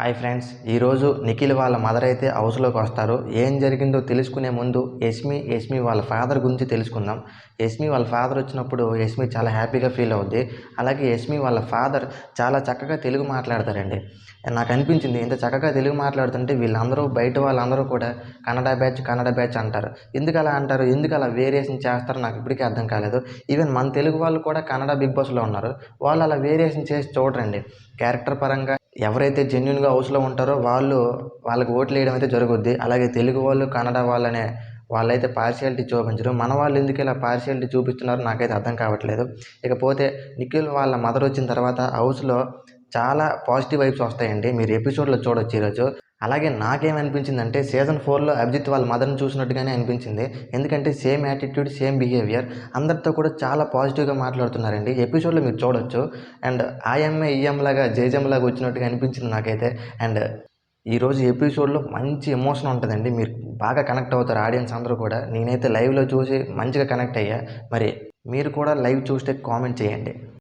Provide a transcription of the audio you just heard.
Hi friends ఈరోజు నిఖిల్ వాళ్ళ mother అయితే హౌస్లోకి వస్తారు. ఏం జరిగిందో తెలుసుకునే ముందు యస్మి యస్మి వాళ్ళ ఫాదర్ గురించి తెలుసుకుందాం. యస్మి వాళ్ళ ఫాదర్ వచ్చినప్పుడు యస్మి చాలా హ్యాపీగా ఫీల్ అవుద్ది. అలాగే యస్మి వాళ్ళ ఫాదర్ చాలా చక్కగా తెలుగు మాట్లాడతారండి. నాకు అనిపించింది ఇంత చక్కగా తెలుగు మాట్లాడుతుంటే వీళ్ళందరూ బయట వాళ్ళందరూ కూడా కన్నడ బ్యాచ్ కన్నడ బ్యాచ్ అంటారు. ఎందుకు అలా అంటారు? ఎందుకు అలా వేరియేషన్ చేస్తారో? నాకు ఇప్పటికీ అర్థం కాలేదు. ఈవెన్ మన తెలుగు వాళ్ళు కూడా కన్నడ బిగ్ బాస్లో ఉన్నారు. వాళ్ళు అలా వేరియేషన్ చేసి చూడరండి. క్యారెక్టర్ పరంగా ఎవరైతే జెన్యున్గా హౌస్లో ఉంటారో వాళ్ళు వాళ్ళకి ఓట్లు వేయడం అయితే జరుగుద్ది. అలాగే తెలుగు వాళ్ళు కన్నడ వాళ్ళనే వాళ్ళైతే పార్షియాలిటీ చూపించరు. మన వాళ్ళు ఎందుకు ఇలా పార్షియాలిటీ చూపిస్తున్నారో నాకైతే అర్థం కావట్లేదు. ఇకపోతే నిఖిల్ వాళ్ళ మదర్ వచ్చిన తర్వాత హౌస్లో చాలా పాజిటివ్ వైబ్స్ వస్తాయండి. మీరు ఎపిసోడ్లో చూడొచ్చు ఈరోజు. అలాగే నాకేమనిపించిందంటే సీజన్ ఫోర్లో అభిజిత్ వాళ్ళ మదర్ని చూసినట్టుగానే అనిపించింది. ఎందుకంటే సేమ్ యాటిట్యూడ్ సేమ్ బిహేవియర్. అందరితో కూడా చాలా పాజిటివ్గా మాట్లాడుతున్నారండి. ఎపిసోడ్లో మీరు చూడొచ్చు. అండ్ ఐఎంఏ ఈఎం లాగా జేజెం లాగా వచ్చినట్టుగా అనిపించింది నాకైతే. అండ్ ఈరోజు ఎపిసోడ్లో మంచి ఎమోషన్ ఉంటుందండి. మీరు బాగా కనెక్ట్ అవుతారు ఆడియన్స్ అందరూ కూడా. నేనైతే లైవ్లో చూసి మంచిగా కనెక్ట్ అయ్యా. మరి మీరు కూడా లైవ్ చూస్తే కామెంట్ చేయండి.